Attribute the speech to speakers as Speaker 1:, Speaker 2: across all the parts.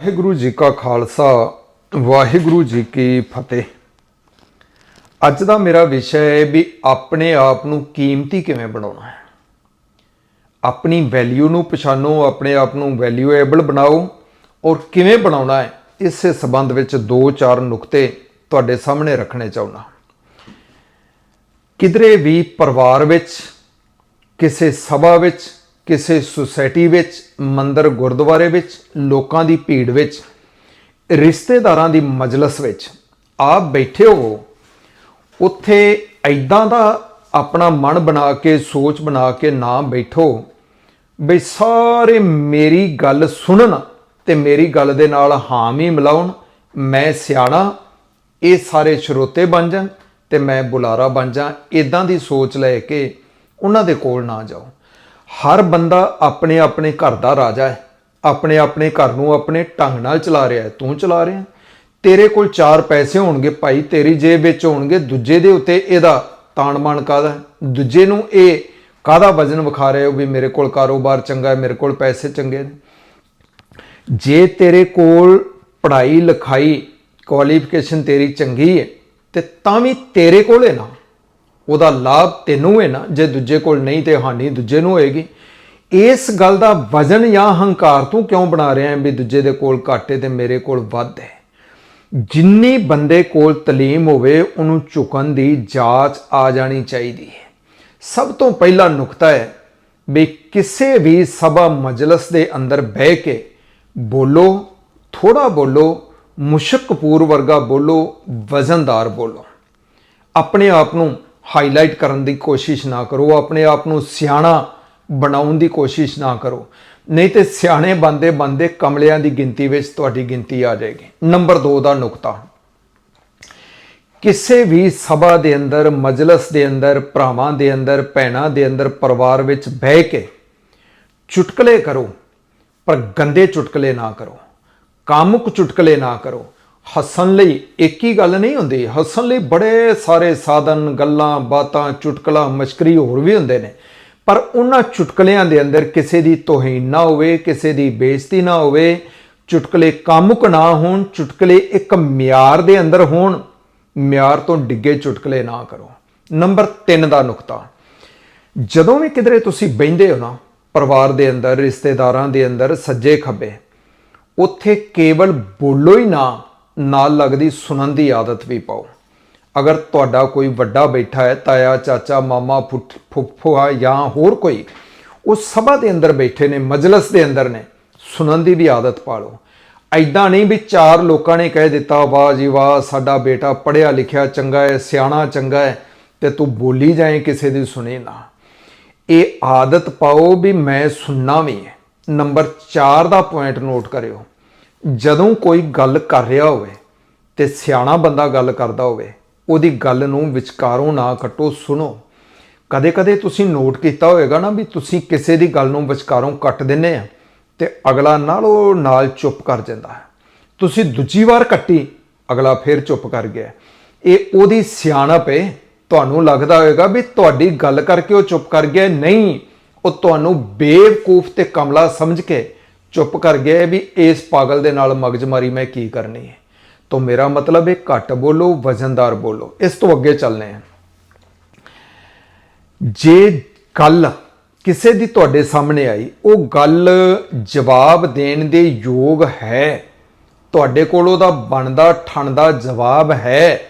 Speaker 1: ਵਾਹਿਗੁਰੂ ਜੀ ਕਾ ਖਾਲਸਾ, ਵਾਹਿਗੁਰੂ ਜੀ ਕੀ ਫਤਿਹ। ਅੱਜ ਦਾ ਮੇਰਾ ਵਿਸ਼ਾ ਹੈ ਵੀ ਆਪਣੇ ਆਪ ਨੂੰ ਕੀਮਤੀ ਕਿਵੇਂ ਬਣਾਉਣਾ ਹੈ। ਆਪਣੀ ਵੈਲਿਊ ਨੂੰ ਪਛਾਣੋ, ਆਪਣੇ ਆਪ ਨੂੰ ਵੈਲਿਊਏਬਲ ਬਣਾਓ ਔਰ ਕਿਵੇਂ ਬਣਾਉਣਾ ਹੈ, ਇਸੇ ਸੰਬੰਧ ਵਿੱਚ ਦੋ ਚਾਰ ਨੁਕਤੇ ਤੁਹਾਡੇ ਸਾਹਮਣੇ ਰੱਖਣੇ ਚਾਹੁੰਦਾ ਕਿਧਰੇ ਵੀ ਪਰਿਵਾਰ ਵਿੱਚ, ਕਿਸੇ ਸਭਾ ਵਿੱਚ ਕਿਸੇ ਸੁਸਾਇਟੀ ਵਿੱਚ, ਮੰਦਰ ਗੁਰਦੁਆਰੇ ਵਿੱਚ, ਲੋਕਾਂ ਦੀ ਭੀੜ ਵਿੱਚ, ਰਿਸ਼ਤੇਦਾਰਾਂ ਦੀ ਮਜਲਿਸ ਵਿੱਚ, ਆਪ ਬੈਠੇ ਹੋ, ਉੱਥੇ ਐਦਾਂ ਦਾ ਆਪਣਾ ਮਨ ਬਣਾ ਕੇ, ਸੋਚ ਬਣਾ ਕੇ ਨਾ ਬੈਠੋ, ਬਈ ਸਾਰੇ ਮੇਰੀ ਗੱਲ ਸੁਣਨ ਤੇ ਮੇਰੀ ਗੱਲ ਦੇ ਨਾਲ ਹਾਮੀ ਮਿਲਾਉਣ, ਮੈਂ ਸਿਆਣਾ, ਇਹ ਸਾਰੇ ਸਰੋਤੇ ਬਣ ਜਾਣ ਤੇ ਮੈਂ ਬੁਲਾਰਾ ਬਣ ਜਾ ਇਦਾਂ ਦੀ ਸੋਚ ਲੈ ਕੇ ਉਹਨਾਂ ਦੇ ਕੋਲ ਨਾ ਜਾਓ। ਹਰ ਬੰਦਾ ਆਪਣੇ ਆਪਣੇ ਘਰ ਦਾ ਰਾਜਾ ਹੈ। ਆਪਣੇ ਆਪਣੇ ਘਰ ਨੂੰ ਆਪਣੇ ਢੰਗ ਨਾਲ ਚਲਾ ਰਿਹਾ ਹੈ। ਤੂੰ ਚਲਾ ਰਿਹਾ ਤੇਰੇ ਕੋਲ ਚਾਰ ਪੈਸੇ ਹੋਣਗੇ ਭਾਈ। ਤੇਰੀ ਜੇਬ ਵਿੱਚ ਹੋਣਗੇ। ਦੂਜੇ ਦੇ ਉੱਤੇ ਇਹਦਾ ਤਾਣਮਾਨ ਕਾਦਾ ਦੂਜੇ ਨੂੰ ਇਹ ਕਾਦਾ ਵਜਨ ਵਿਖਾ ਰਹੇ ਹੋ ਵੀ ਮੇਰੇ ਕੋਲ ਕਾਰੋਬਾਰ ਚੰਗਾ ਹੈ, ਮੇਰੇ ਕੋਲ ਪੈਸੇ ਚੰਗੇ ਨੇ। ਜੇ ਤੇਰੇ ਕੋਲ ਪੜ੍ਹਾਈ ਲਿਖਾਈ ਕੁਆਲੀਫਿਕੇਸ਼ਨ ਤੇਰੀ ਚੰਗੀ ਹੈ, ਤੇ ਤਾਂ ਵੀ ਤੇਰੇ ਕੋਲ ਹੈ ਨਾ। ਉਹਦਾ ਲਾਭ ਤੈਨੂੰ ਹੈ ਨਾ, ਜੇ ਦੂਜੇ ਕੋਲ ਨਹੀਂ ਤੇ ਹਾਨੀ ਦੂਜੇ ਨੂੰ ਹੋਏਗੀ। ਇਸ ਗੱਲ ਦਾ ਵਜਨ ਜਾਂ ਹੰਕਾਰ ਤੂੰ ਕਿਉਂ ਬਣਾ ਰਿਹਾ ਹੈ ਵੀ ਦੂਜੇ ਦੇ ਕੋਲ ਘੱਟ ਹੈ ਤੇ ਮੇਰੇ ਕੋਲ ਵੱਧ ਹੈ? ਜਿੰਨੀ ਬੰਦੇ ਕੋਲ ਤਲੀਮ ਹੋਵੇ, ਉਹਨੂੰ ਝੁਕਣ ਦੀ ਜਾਂਚ ਆ ਜਾਣੀ ਚਾਹੀਦੀ ਹੈ। ਸਭ ਤੋਂ ਪਹਿਲਾ ਨੁਕਤਾ ਹੈ ਵੀ ਕਿਸੇ ਵੀ ਸਭਾ ਮਜਲਿਸ ਦੇ ਅੰਦਰ ਬਹਿ ਕੇ ਬੋਲੋ ਥੋੜਾ ਬੋਲੋ ਮੁਸ਼ਕ ਕਪੂਰ ਵਰਗਾ ਬੋਲੋ, ਵਜ਼ਨਦਾਰ ਬੋਲੋ। ਆਪਣੇ ਆਪ ਨੂੰ ਹਾਈਲਾਈਟ ਕਰਨ ਦੀ ਕੋਸ਼ਿਸ਼ ਨਾ ਕਰੋ, ਆਪਣੇ ਆਪ ਨੂੰ ਸਿਆਣਾ ਬਣਾਉਣ ਦੀ ਕੋਸ਼ਿਸ਼ ਨਾ ਕਰੋ। ਨਹੀਂ ਤੇ ਸਿਆਣੇ ਬੰਦੇ ਬੰਦੇ ਕਮਲਿਆਂ ਦੀ ਗਿਣਤੀ ਵਿੱਚ ਤੁਹਾਡੀ ਗਿਣਤੀ ਆ ਜਾਏਗੀ। ਨੰਬਰ 2 ਦਾ ਨੁਕਤਾ। ਕਿਸੇ ਵੀ ਸਭਾ ਦੇ ਅੰਦਰ, ਮਜਲਿਸ ਦੇ ਅੰਦਰ, ਭਰਾਵਾਂ ਦੇ ਅੰਦਰ, ਭੈਣਾਂ ਦੇ ਅੰਦਰ, ਪਰਿਵਾਰ ਵਿੱਚ ਬਹਿ ਕੇ ਚੁਟਕਲੇ ਕਰੋ, ਪਰ ਗੰਦੇ ਚੁਟਕਲੇ ਨਾ ਕਰੋ। ਕਾਮੁਕ ਚੁਟਕਲੇ ਨਾ ਕਰੋ। ਹੱਸਣ ਲਈ ਇੱਕ ਹੀ ਗੱਲ ਨਹੀਂ ਹੁੰਦੀ, ਹੱਸਣ ਲਈ ਬੜੇ ਸਾਰੇ ਸਾਧਨ, ਗੱਲਾਂ, ਬਾਤਾਂ, ਚੁਟਕਲਾ, ਮਸ਼ਕਰੀ ਹੋਰ ਵੀ ਹੁੰਦੇ ਨੇ। ਪਰ ਉਹਨਾਂ ਚੁਟਕਲਿਆਂ ਦੇ ਅੰਦਰ ਕਿਸੇ ਦੀ ਤੋਹੀਨ ਨਾ ਹੋਵੇ, ਕਿਸੇ ਦੀ ਬੇਇੱਜ਼ਤੀ ਨਾ ਹੋਵੇ, ਚੁਟਕਲੇ ਕਾਮੁਕ ਨਾ ਹੋਣ, ਚੁਟਕਲੇ ਇੱਕ ਮਿਆਰ ਦੇ ਅੰਦਰ ਹੋਣ, ਮਿਆਰ ਤੋਂ ਡਿੱਗੇ ਚੁਟਕਲੇ ਨਾ ਕਰੋ। ਨੰਬਰ 3 ਦਾ ਨੁਕਤਾ। ਜਦੋਂ ਵੀ ਕਿਧਰੇ ਤੁਸੀਂ ਬੈੰਦੇ ਹੋ ਨਾ, ਪਰਿਵਾਰ ਦੇ ਅੰਦਰ, ਰਿਸ਼ਤੇਦਾਰਾਂ ਦੇ ਅੰਦਰ, ਸੱਜੇ ਖੱਬੇ, ਉੱਥੇ ਕੇਵਲ ਬੋਲੋ ਹੀ ਨਾ ਨਾਲ ਲੱਗਦੀ ਸੁਣਨ ਦੀ ਆਦਤ ਵੀ ਪਾਓ। ਅਗਰ ਤੁਹਾਡਾ ਕੋਈ ਵੱਡਾ ਬੈਠਾ ਹੈ, ਤਾਇਆ, ਚਾਚਾ, ਮਾਮਾ ਫੁੱਫ- ਫੁੱਫਾ ਜਾਂ ਹੋਰ ਕੋਈ, ਉਹ ਸਭਾ ਦੇ ਅੰਦਰ ਬੈਠੇ ਨੇ, ਮਜਲਿਸ ਦੇ ਅੰਦਰ ਨੇ, ਸੁਣਨ ਦੀ ਵੀ ਆਦਤ ਪਾ ਲਓ। ਐਦਾਂ ਨਹੀਂ ਵੀ ਚਾਰ ਲੋਕਾਂ ਨੇ ਕਹਿ ਦਿੱਤਾ, ਵਾਹ ਜੀ ਵਾਹ, ਸਾਡਾ ਬੇਟਾ ਪੜ੍ਹਿਆ ਲਿਖਿਆ ਚੰਗਾ ਹੈ, ਸਿਆਣਾ ਚੰਗਾ ਹੈ, ਤੇ ਤੂੰ ਬੋਲੀ ਜਾਏ ਕਿਸੇ ਦੀ ਸੁਣੇ ਨਾ। ਇਹ ਆਦਤ ਪਾਓ ਵੀ ਮੈਂ ਸੁਣਨਾ ਵੀ ਹੈ। ਨੰਬਰ 4 ਦਾ ਪੁਆਇੰਟ ਨੋਟ ਕਰਿਓ। ਜਦੋਂ ਕੋਈ ਗੱਲ ਕਰ ਰਿਹਾ ਹੋਵੇ ਤੇ ਸਿਆਣਾ ਬੰਦਾ ਗੱਲ ਕਰਦਾ ਹੋਵੇ, ਉਹਦੀ ਗੱਲ ਨੂੰ ਵਿਚਕਾਰੋਂ ਨਾ ਕੱਟੋ, ਸੁਣੋ। ਕਦੇ-ਕਦੇ ਤੁਸੀਂ ਨੋਟ ਕੀਤਾ ਹੋਵੇਗਾ ਨਾ ਵੀ ਤੁਸੀਂ ਕਿਸੇ ਦੀ ਗੱਲ ਨੂੰ ਵਿਚਕਾਰੋਂ ਕੱਟ ਦਿੰਨੇ ਆ ਤੇ ਅਗਲਾ ਨਾਲ ਉਹ ਨਾਲ ਚੁੱਪ ਕਰ ਜਾਂਦਾ ਹੈ। ਤੁਸੀਂ ਦੂਜੀ ਵਾਰ ਕੱਟੀ, ਅਗਲਾ ਫਿਰ ਚੁੱਪ ਕਰ ਗਿਆ। ਇਹ ਉਹਦੀ ਸਿਆਣਪ ਹੈ ਤੁਹਾਨੂੰ ਲੱਗਦਾ ਹੋਵੇਗਾ ਵੀ ਤੁਹਾਡੀ ਗੱਲ ਕਰਕੇ ਉਹ ਚੁੱਪ ਕਰ ਗਿਆ। ਨਹੀਂ, ਉਹ ਤੁਹਾਨੂੰ ਬੇਵਕੂਫ ਤੇ ਕਮਲਾ ਸਮਝ ਕੇ ਚੁੱਪ ਕਰ ਗਿਆ ਵੀ ਇਸ ਪਾਗਲ ਦੇ ਨਾਲ ਮਗਜਮਾਰੀ ਮੈਂ ਕੀ ਕਰਨੀ ਹੈ? ਤੋਂ ਮੇਰਾ ਮਤਲਬ ਹੈ ਘੱਟ ਬੋਲੋ, ਵਜ਼ਨਦਾਰ ਬੋਲੋ। ਇਸ ਤੋਂ ਅੱਗੇ ਚੱਲਨੇ ਆ ਜੇ ਗੱਲ ਕਿਸੇ ਦੀ ਤੁਹਾਡੇ ਸਾਹਮਣੇ ਆਈ, ਉਹ ਗੱਲ ਜਵਾਬ ਦੇਣ ਦੇ ਯੋਗ ਹੈ। ਤੁਹਾਡੇ ਕੋਲ ਉਹਦਾ ਬਣਦਾ, ਠਣਦਾ ਜਵਾਬ ਹੈ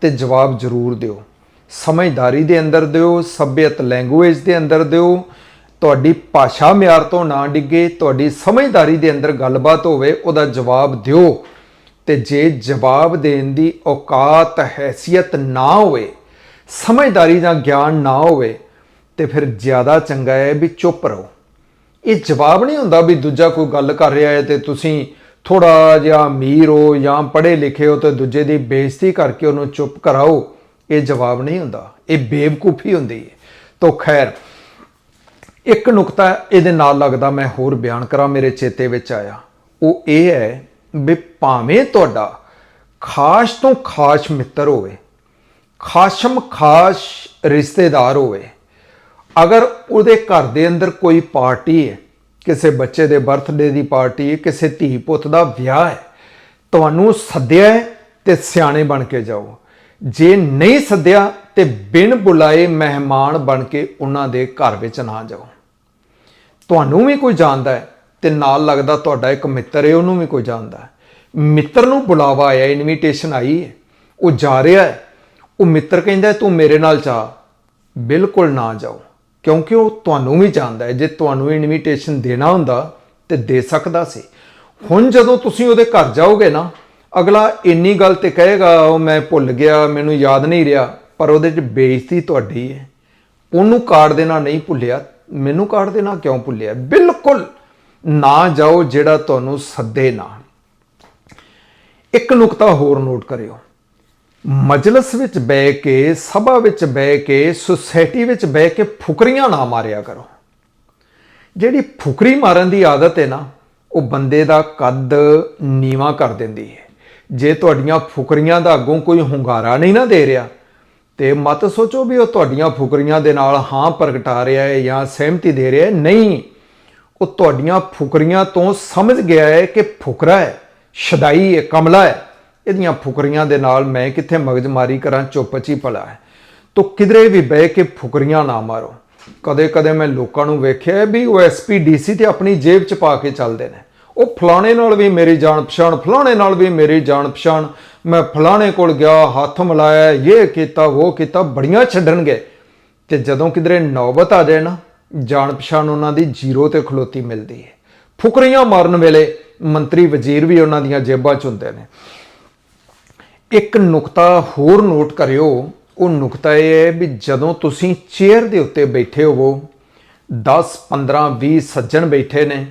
Speaker 1: ਤੇ ਜਵਾਬ ਜ਼ਰੂਰ ਦਿਓ। ਸਮਝਦਾਰੀ ਦੇ ਅੰਦਰ ਦਿਓ, ਸੱਭਿਅਤ ਲੈਂਗੁਏਜ ਦੇ ਅੰਦਰ ਦਿਓ ਤੁਹਾਡੀ ਭਾਸ਼ਾ ਮਿਆਰ ਤੋਂ ਨਾ ਡਿੱਗੇ, ਤੁਹਾਡੀ ਸਮਝਦਾਰੀ ਦੇ ਅੰਦਰ ਗੱਲਬਾਤ ਹੋਵੇ, ਉਹਦਾ ਜਵਾਬ ਦਿਓ। ਤੇ ਜੇ ਜਵਾਬ ਦੇਣ ਦੀ ਔਕਾਤ, ਹੈਸੀਅਤ ਨਾ ਹੋਵੇ, ਸਮਝਦਾਰੀ ਜਾਂ ਗਿਆਨ ਨਾ ਹੋਵੇ, ਤੇ ਫਿਰ ਜ਼ਿਆਦਾ ਚੰਗਾ ਹੈ ਵੀ ਚੁੱਪ ਰਹੋ। ਇਹ ਜਵਾਬ ਨਹੀਂ ਹੁੰਦਾ ਵੀ ਦੂਜਾ ਕੋਈ ਗੱਲ ਕਰ ਰਿਹਾ ਹੈ ਤੇ ਤੁਸੀਂ ਥੋੜਾ ਜਿਹਾ ਅਮੀਰ ਹੋ ਜਾਂ ਪੜ੍ਹੇ ਲਿਖੇ ਹੋ ਤੇ ਦੂਜੇ ਦੀ ਬੇਇੱਜ਼ਤੀ ਕਰਕੇ ਉਹਨੂੰ ਚੁੱਪ ਕਰਾਓ। ਇਹ ਜਵਾਬ ਨਹੀਂ ਹੁੰਦਾ। ਇਹ ਬੇਵਕੂਫੀ ਹੁੰਦੀ ਹੈ। ਤੋ ਖੈਰ ਇੱਕ ਨੁਕਤਾ ਇਹਦੇ ਨਾਲ ਲੱਗਦਾ ਮੈਂ ਹੋਰ ਬਿਆਨ ਕਰਾਂ, ਮੇਰੇ ਚੇਤੇ ਵਿੱਚ ਆਇਆ। ਉਹ ਇਹ ਹੈ ਵੀ ਭਾਵੇਂ ਤੁਹਾਡਾ ਖਾਸ ਤੋਂ ਖਾਸ ਮਿੱਤਰ ਹੋਵੇ, ਖਾਸ਼ਮ ਖਾਸ ਰਿਸ਼ਤੇਦਾਰ ਹੋਵੇ, ਅਗਰ ਉਹਦੇ ਘਰ ਦੇ ਅੰਦਰ ਕੋਈ ਪਾਰਟੀ ਹੈ, ਕਿਸੇ ਬੱਚੇ ਦੇ ਬਰਥਡੇ ਦੀ ਪਾਰਟੀ ਕਿਸੇ ਧੀ ਪੁੱਤ ਦਾ ਵਿਆਹ ਹੈ, ਤੁਹਾਨੂੰ ਸੱਦਿਆ ਹੈ ਤੇ ਸਿਆਣੇ ਬਣ ਕੇ ਜਾਓ। ਜੇ ਨਹੀਂ ਸੱਦਿਆ ਤੇ ਬਿਨ ਬੁਲਾਏ ਮਹਿਮਾਨ ਬਣ ਕੇ ਉਹਨਾਂ ਦੇ ਘਰ ਵਿੱਚ ਨਾ ਜਾਓ। ਤੁਹਾਨੂੰ ਵੀ ਕੋਈ ਜਾਣਦਾ ਹੈ ਤੇ ਨਾਲ ਲੱਗਦਾ ਤੁਹਾਡਾ ਇੱਕ ਮਿੱਤਰ ਹੈ, ਉਹਨੂੰ ਵੀ ਕੋਈ ਜਾਣਦਾ ਹੈ। ਮਿੱਤਰ ਨੂੰ ਬੁਲਾਵਾ ਆਇਆ ਇਨਵੀਟੇਸ਼ਨ ਆਈ ਹੈ। ਉਹ ਜਾ ਰਿਹਾ ਹੈ। ਉਹ ਮਿੱਤਰ ਕਹਿੰਦਾ, ਤੂੰ ਮੇਰੇ ਨਾਲ ਜਾ। ਬਿਲਕੁਲ ਨਾ ਜਾਓ। ਕਿਉਂਕਿ ਉਹ ਤੁਹਾਨੂੰ ਵੀ ਜਾਣਦਾ ਹੈ। ਜੇ ਤੁਹਾਨੂੰ ਇਨਵੀਟੇਸ਼ਨ ਦੇਣਾ ਹੁੰਦਾ ਤੇ ਦੇ ਸਕਦਾ ਸੀ। ਹੁਣ ਜਦੋਂ ਤੁਸੀਂ ਉਹਦੇ ਘਰ ਜਾਓਗੇ ਨਾ, ਅਗਲਾ ਇੰਨੀ ਗੱਲ ਤੇ ਕਹੇਗਾ, ਉਹ ਮੈਂ ਭੁੱਲ ਗਿਆ, ਮੈਨੂੰ ਯਾਦ ਨਹੀਂ ਰਿਹਾ। ਪਰ ਉਹਦੇ 'ਚ ਬੇਇੱਜ਼ਤੀ ਤੁਹਾਡੀ ਹੈ। ਉਹਨੂੰ ਕਾਰਡ ਦੇਣਾ ਨਹੀਂ ਭੁੱਲਿਆ। ਮੈਨੂੰ ਕਾਰਡ ਦੇਣਾ ਕਿਉਂ ਭੁੱਲਿਆ? ਬਿਲਕੁਲ ਨਾ ਜਾਓ ਜਿਹੜਾ ਤੁਹਾਨੂੰ ਸੱਦੇ ਨਾ। ਇੱਕ ਨੁਕਤਾ ਹੋਰ ਨੋਟ ਕਰਿਓ। ਮਜਲਿਸ ਵਿੱਚ ਬਹਿ ਕੇ, ਸਭਾ ਵਿੱਚ ਬਹਿ ਕੇ, ਸੁਸਾਇਟੀ ਵਿੱਚ ਬਹਿ ਕੇ ਫੁਕਰੀਆਂ ਨਾ ਮਾਰਿਆ ਕਰੋ। ਜਿਹੜੀ ਫੁਕਰੀ ਮਾਰਨ ਦੀ ਆਦਤ ਹੈ ਨਾ, ਉਹ ਬੰਦੇ ਦਾ ਕੱਦ ਨੀਵਾ ਕਰ ਦਿੰਦੀ ਹੈ। ਜੇ ਤੁਹਾਡੀਆਂ ਫੁਕਰੀਆਂ ਦਾ ਅੱਗੋਂ ਕੋਈ ਹੁੰਗਾਰਾ ਨਹੀਂ ਨਾ ਦੇ ਰਿਹਾ ਤੇ ਮਤ ਸੋਚੋ ਵੀ ਉਹ ਤੁਹਾਡੀਆਂ ਫੁਕਰੀਆਂ ਦੇ ਨਾਲ ਹਾਂ ਪ੍ਰਗਟਾ ਰਿਹਾ ਹੈ ਜਾਂ ਸਹਿਮਤੀ ਦੇ ਰਿਹਾ ਹੈ। ਨਹੀਂ, ਉਹ ਤੁਹਾਡੀਆਂ ਫੁਕਰੀਆਂ ਤੋਂ ਸਮਝ ਗਿਆ ਹੈ ਕਿ ਫੁਕਰਾ ਹੈ, ਸ਼ਦਾਈ ਹੈ, ਕਮਲਾ ਹੈ। ਇਹਦੀਆਂ ਫੁਕਰੀਆਂ ਦੇ ਨਾਲ ਮੈਂ ਕਿੱਥੇ ਮਗਜਮਾਰੀ ਕਰਾਂ, ਚੁੱਪ ਚੀ ਭਲਾ ਹੈ। ਤੋ ਕਿਧਰੇ ਵੀ ਬਹਿ ਕੇ ਫੁਕਰੀਆਂ ਨਾ ਮਾਰੋ। ਕਦੇ ਕਦੇ ਮੈਂ ਲੋਕਾਂ ਨੂੰ ਵੇਖਿਆ ਵੀ ਉਹ ਐਸਪੀ ਡੀਸੀ ਤੇ ਆਪਣੀ ਜੇਬ ਚ ਪਾ ਕੇ ਚੱਲਦੇ ਨੇ। ਉਹ ਫਲਾਣੇ ਨਾਲ ਵੀ ਮੇਰੀ ਜਾਣ ਪਛਾਣ ਫਲਾਣੇ ਨਾਲ ਵੀ ਮੇਰੀ ਜਾਣ ਪਛਾਣ ਮੈਂ ਫਲਾਣੇ ਕੋਲ ਗਿਆ, ਹੱਥ ਮਿਲਾਇਆ, ਇਹ ਕੀਤਾ, ਉਹ ਕੀਤਾ, ਬੜੀਆਂ ਛੱਡਣਗੇ। ਤੇ ਜਦੋਂ ਕਿਧਰੇ ਨੌਬਤ ਆ ਜਾਏ ਨਾ, ਜਾਣ ਪਛਾਣ ਉਹਨਾਂ ਦੀ ਜ਼ੀਰੋ ਤੇ ਖਲੋਤੀ ਮਿਲਦੀ ਹੈ। ਫੁਕਰੀਆਂ ਮਾਰਨ ਵੇਲੇ ਮੰਤਰੀ ਵਜ਼ੀਰ ਵੀ ਉਹਨਾਂ ਦੀਆਂ ਜੇਬਾਂ 'ਚ ਹੁੰਦੇ ਨੇ। ਇੱਕ ਨੁਕਤਾ ਹੋਰ ਨੋਟ ਕਰਿਓ। ਉਹ ਨੁਕਤਾ ਇਹ ਹੈ ਵੀ ਜਦੋਂ ਤੁਸੀਂ ਚੇਅਰ ਦੇ ਉੱਤੇ ਬੈਠੇ ਹੋਵੋ 10 15 20 ਸੱਜਣ ਬੈਠੇ ਨੇ,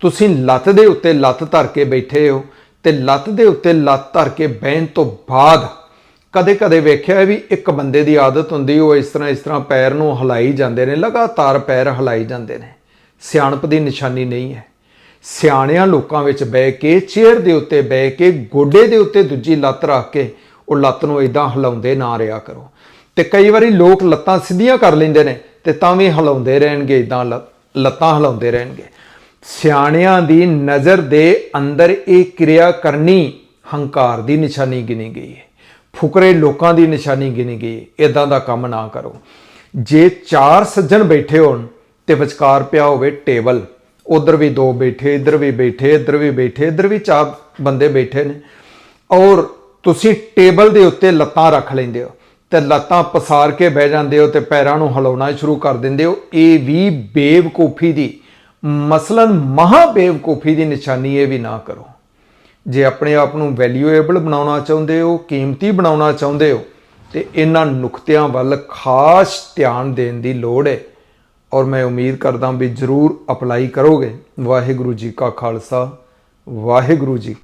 Speaker 1: ਤੁਸੀਂ ਲੱਤ ਦੇ ਉੱਤੇ ਲੱਤ ਧਰ ਕੇ ਬੈਠੇ ਹੋ ਤੇ ਲੱਤ ਦੇ ਉੱਤੇ ਲੱਤ ਧਰ ਕੇ ਬਹਿਣ ਤੋਂ ਬਾਅਦ ਕਦੇ-ਕਦੇ ਵੇਖਿਆ ਵੀ ਇੱਕ ਬੰਦੇ ਦੀ ਆਦਤ ਹੁੰਦੀ, ਉਹ ਇਸ ਤਰ੍ਹਾਂ ਇਸ ਤਰ੍ਹਾਂ ਪੈਰ ਨੂੰ ਹਿਲਾਈ ਜਾਂਦੇ ਨੇ, ਲਗਾਤਾਰ ਪੈਰ ਹਿਲਾਈ ਜਾਂਦੇ ਨੇ। ਸਿਆਣਪ ਦੀ ਨਿਸ਼ਾਨੀ ਨਹੀਂ ਹੈ। ਸਿਆਣਿਆਂ ਲੋਕਾਂ ਵਿੱਚ ਬਹਿ ਕੇ, ਚੇਅਰ ਦੇ ਉੱਤੇ ਬਹਿ ਕੇ, ਗੋਡੇ ਦੇ ਉੱਤੇ ਦੂਜੀ ਲੱਤ ਰੱਖ ਕੇ, ਉਹ ਲੱਤ ਨੂੰ ਇਦਾਂ ਹਿਲਾਉਂਦੇ ਨਾ ਰਿਹਾ ਕਰੋ। ਤੇ ਕਈ ਵਾਰੀ ਲੋਕ ਲੱਤਾਂ ਸਿੱਧੀਆਂ ਕਰ ਲੈਂਦੇ ਨੇ ਤੇ ਤਾਂ ਵੀ ਹਿਲਾਉਂਦੇ ਰਹਿਣਗੇ ਇਦਾਂ ਲੱਤਾਂ ਹਿਲਾਉਂਦੇ ਰਹਿਣਗੇ। ਸਿਆਣਿਆਂ ਦੀ ਨਜ਼ਰ ਦੇ ਅੰਦਰ ਇਹ ਕਿਰਿਆ ਕਰਨੀ ਹੰਕਾਰ ਦੀ ਨਿਸ਼ਾਨੀ ਗਿਣੀ ਗਈ ਹੈ। ਫੁਕਰੇ ਲੋਕਾਂ ਦੀ ਨਿਸ਼ਾਨੀ ਗਿਣੀ ਗਈ ਹੈ। ਇਦਾਂ ਦਾ ਕੰਮ ਨਾ ਕਰੋ। ਜੇ ਚਾਰ ਸੱਜਣ ਬੈਠੇ ਹੋਣ ਤੇ ਵਿਚਕਾਰ ਪਿਆ ਹੋਵੇ ਟੇਬਲ, ਉਧਰ ਵੀ ਦੋ ਬੈਠੇ, ਇੱਧਰ ਵੀ ਬੈਠੇ, ਇੱਧਰ ਵੀ ਬੈਠੇ, ਇੱਧਰ ਵੀ ਚਾਰ ਬੰਦੇ ਬੈਠੇ ਨੇ। ਔਰ ਤੁਸੀਂ ਟੇਬਲ ਦੇ ਉੱਤੇ ਲੱਤਾਂ ਰੱਖ ਲੈਂਦੇ ਹੋ ਤੇ ਲੱਤਾਂ ਪਸਾਰ ਕੇ ਬਹਿ ਜਾਂਦੇ ਹੋ ਤੇ ਪੈਰਾਂ ਨੂੰ ਹਿਲਾਉਣਾ ਸ਼ੁਰੂ ਕਰ ਦਿੰਦੇ ਹੋ। ਇਹ ਵੀ ਬੇਵਕੂਫੀ ਦੀ ਮਸਲਨ ਮਹਾ ਬੇਵਕੂਫੀ ਦੀ ਨਿਸ਼ਾਨੀ ਇਹ ਵੀ ਨਾ ਕਰੋ। ਜੇ ਆਪਣੇ ਆਪ ਨੂੰ ਵੈਲਿਊਏਬਲ ਬਣਾਉਣਾ ਚਾਹੁੰਦੇ ਹੋ, ਕੀਮਤੀ ਬਣਾਉਣਾ ਚਾਹੁੰਦੇ ਹੋ, ਤੇ ਇਹਨਾਂ ਨੁਕਤਿਆਂ ਵੱਲ ਖਾਸ ਧਿਆਨ ਦੇਣ ਦੀ ਲੋੜ ਹੈ। ਔਰ ਮੈਂ ਉਮੀਦ ਕਰਦਾ ਵੀ ਜਰੂਰ ਅਪਲਾਈ ਕਰੋਗੇ। ਵਾਹਿਗੁਰੂ ਜੀ ਕਾ ਖਾਲਸਾ, ਵਾਹਿਗੁਰੂ ਜੀ